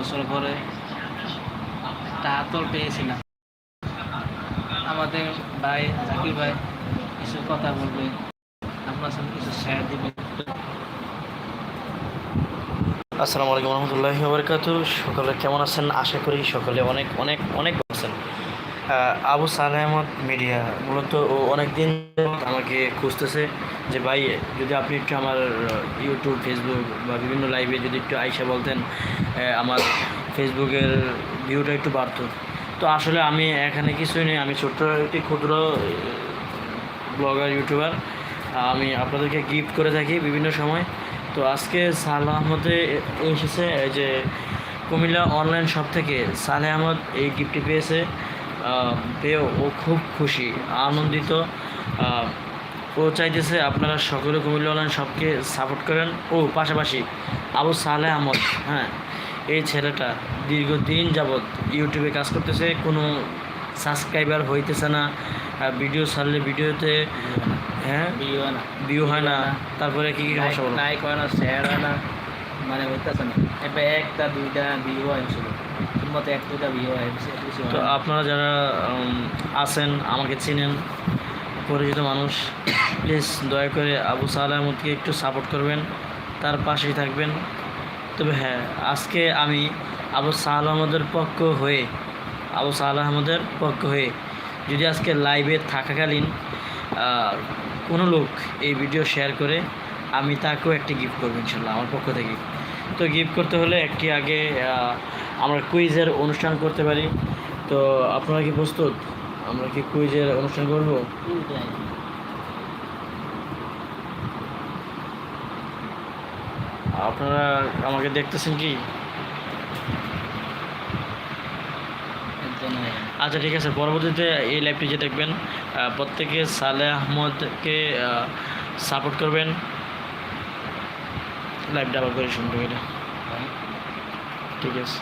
বছর পরে টাকা তো পেয়েছিলাম আমাদের ভাই জাকির ভাই কিছু কথা বলবে, আপনার সাথে কিছু শেয়ার দিবে। আসসালামু আলাইকুম রহমতুল্লাহি সকলে কেমন আছেন? আশা করি সকলে অনেক অনেক অনেক আছেন। আবু সালেহ আহমদ মিডিয়া মূলত ও অনেক দিন আমাকে খুঁজতেছে যে, ভাই, যদি আপনি একটু আমার ইউটিউব ফেসবুক বা বিভিন্ন লাইভে যদি একটু আইসা বলতেন আমার ফেসবুকের ভিউটা একটু বাড়তো। তো আসলে আমি এখানে কিছুই নেই, আমি ছোট্ট একটি ক্ষুদ্র ব্লগার ইউটিউবার আমি আপনাদেরকে গিফট করে থাকি বিভিন্ন সময়। তো আজকে সালেহ আহমদে এসেছে যে কুমিল্লা অনলাইন শপ থেকে সালে আহমদ এই গিফটটি পেয়েছে। পেয়েও ও খুব খুশি আনন্দিত। ও চাইতেছে আপনারা সকলে কুমিল্লা অনলাইন শপকে সাপোর্ট করেন। ও পাশাপাশি আবু সালেহ আহমদ হ্যাঁ এই ছেলেটা দীর্ঘদিন যাবৎ ইউটিউবে কাজ করতেছে কোনো সাবস্ক্রাইবার হইতেছে না আর ভিডিও ছাড়লে ভিডিওতে হ্যাঁ ভিউ হয় না। তারপরে কী কী সমস্যা লাইক হয় না শেয়ার হয় না মানে হইতেছে না। এবার একটা দুইটা ভিউ হয় শুধু। মতো এক ভিউ হয় তো আপনারা যারা আছেন আমাকে চিনেন পরিচিত মানুষ প্লিজ দয়া করে আবু সাল আহমদকে একটু সাপোর্ট করবেন তার পাশেই থাকবেন। তবে হ্যাঁ আজকে আমি আবু সাল আহমদের পক্ষ হয়ে আবু সাল আহমদের পক্ষ হয়ে যদি আজকে লাইভে থাকাকালীন কোনো লোক এই ভিডিও শেয়ার করে আমি তাকেও একটি গিফট করব ইনশাল্লাহ আমার পক্ষ থেকে। তো গিফট করতে হলে একটি আগে আমরা কুইজের অনুষ্ঠান করতে পারি। তো আপনারা কি প্রস্তুত? আমরা কি কুইজের অনুষ্ঠান করব। আপনারা আমাকে দেখতেছেন কি? আচ্ছা ঠিক আছে। পরবর্তীতে এই লাইভটি যে দেখবেন প্রত্যেকে সালে আহমদকে সাপোর্ট করবেন। লাইভটা আবার করে শুনতে ঠিক আছে।